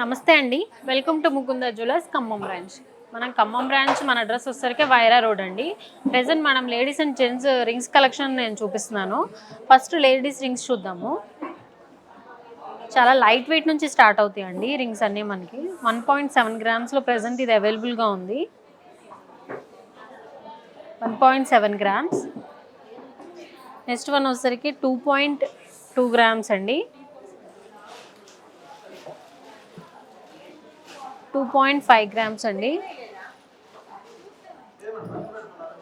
నమస్తే అండి. Welcome to Mukunda jewellers Khammam branch మనం ఖమ్మం బ్రాంచ్ మన అడ్రస్ వచ్చేసరికి వైరా రోడ్ అండి. ప్రెసెంట్ మనం ladies and gents rings collection నేను చూపిస్తున్నాను. ఫస్ట్ లేడీస్ రింగ్స్ చూద్దాము. చాలా లైట్ వెయిట్ నుంచి స్టార్ట్ అవుతాయండి రింగ్స్ అన్నీ మనకి. వన్ పాయింట్ సెవెన్ గ్రామ్స్లో ప్రెసెంట్ ఇది అవైలబుల్గా ఉంది. One point seven grams next one వచ్చేసరికి టూ పాయింట్ టూ గ్రామ్స్ అండి. టూ పాయింట్ ఫైవ్ గ్రామ్స్ అండి.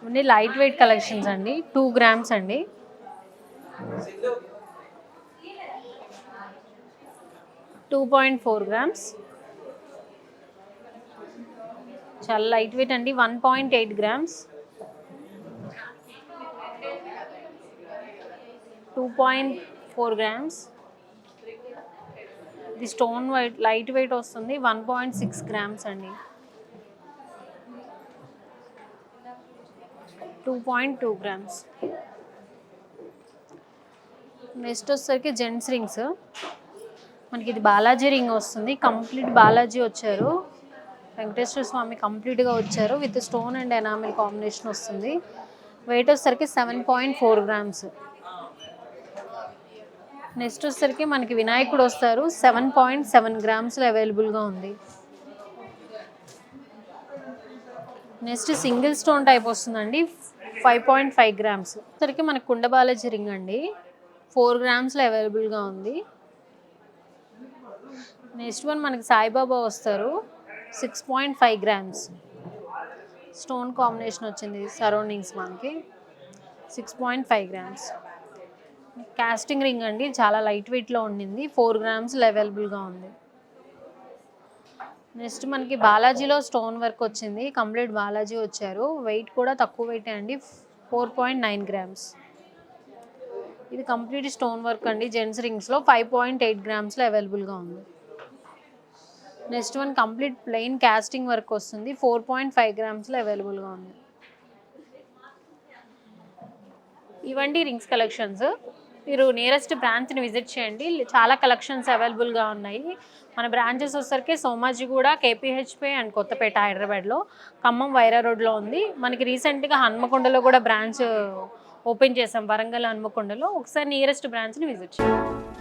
ఇవన్నీ లైట్ వెయిట్ కలెక్షన్స్ అండి. టూ గ్రామ్స్ అండి. టూ పాయింట్ ఫోర్ గ్రామ్స్ చాలా లైట్ వెయిట్ అండి. One point eight grams two point four grams ఇది stone white light weight వస్తుంది one point six grams అండి. Two point two grams. Next వచ్చేసరికి gents rings. మనకి ఇది Balaji ring వస్తుంది కంప్లీట్ బాలాజీ వచ్చారు. వెంకటేశ్వర స్వామి కంప్లీట్గా వచ్చారు with stone and enamel combination వస్తుంది. వెయిట్ వచ్చేసరికి seven point four grams. Next వచ్చేసరికి మనకి వినాయకుడు వస్తారు. సెవెన్ పాయింట్ సెవెన్ గ్రామ్స్లో అవైలబుల్గా ఉంది. నెక్స్ట్ సింగిల్ స్టోన్ టైప్ వస్తుందండి. Five point five grams. సరికి మనకి కుండబాలాజీ రింగ్ అండి. ఫోర్ గ్రామ్స్లో అవైలబుల్గా ఉంది. నెక్స్ట్ వన్ మనకి సాయిబాబా వస్తారు. Six point five grams. Stone combination వచ్చింది సరౌండింగ్స్ మనకి. Six point five grams. Casting ring అండి. చాలా లైట్ వెయిట్లో ఉండింది. ఫోర్ గ్రామ్స్లో అవైలబుల్గా ఉంది. నెక్స్ట్ మనకి బాలాజీలో స్టోన్ వర్క్ వచ్చింది. కంప్లీట్ బాలాజీ వచ్చారు. వెయిట్ కూడా తక్కువ వెయిట్ అండి. Four point nine grams. ఇది కంప్లీట్ స్టోన్ వర్క్ అండి. జెంట్స్ రింగ్స్లో ఫైవ్ పాయింట్ ఎయిట్ గ్రామ్స్లో అవైలబుల్గా ఉంది. Next one complete plain casting work వస్తుంది. ఫోర్ పాయింట్ ఫైవ్ గ్రామ్స్లో అవైలబుల్గా ఉంది. ఇవండి రింగ్స్ కలెక్షన్స్. మీరు నియరెస్ట్ బ్రాంచ్ని విజిట్ చేయండి. చాలా కలెక్షన్స్ అవైలబుల్గా ఉన్నాయి. మన బ్రాంచెస్ వచ్చేసరికి సోమాజిగూడ కేపీహెచ్పే అండ్ కొత్తపేట హైదరాబాద్లో ఖమ్మం వైరా రోడ్లో ఉంది. మనకి రీసెంట్గా హన్మకొండలో కూడా బ్రాంచ్ ఓపెన్ చేసాం వరంగల్ హన్మకొండలో. ఒకసారి నియరెస్ట్ బ్రాంచ్ని విజిట్ చేయండి.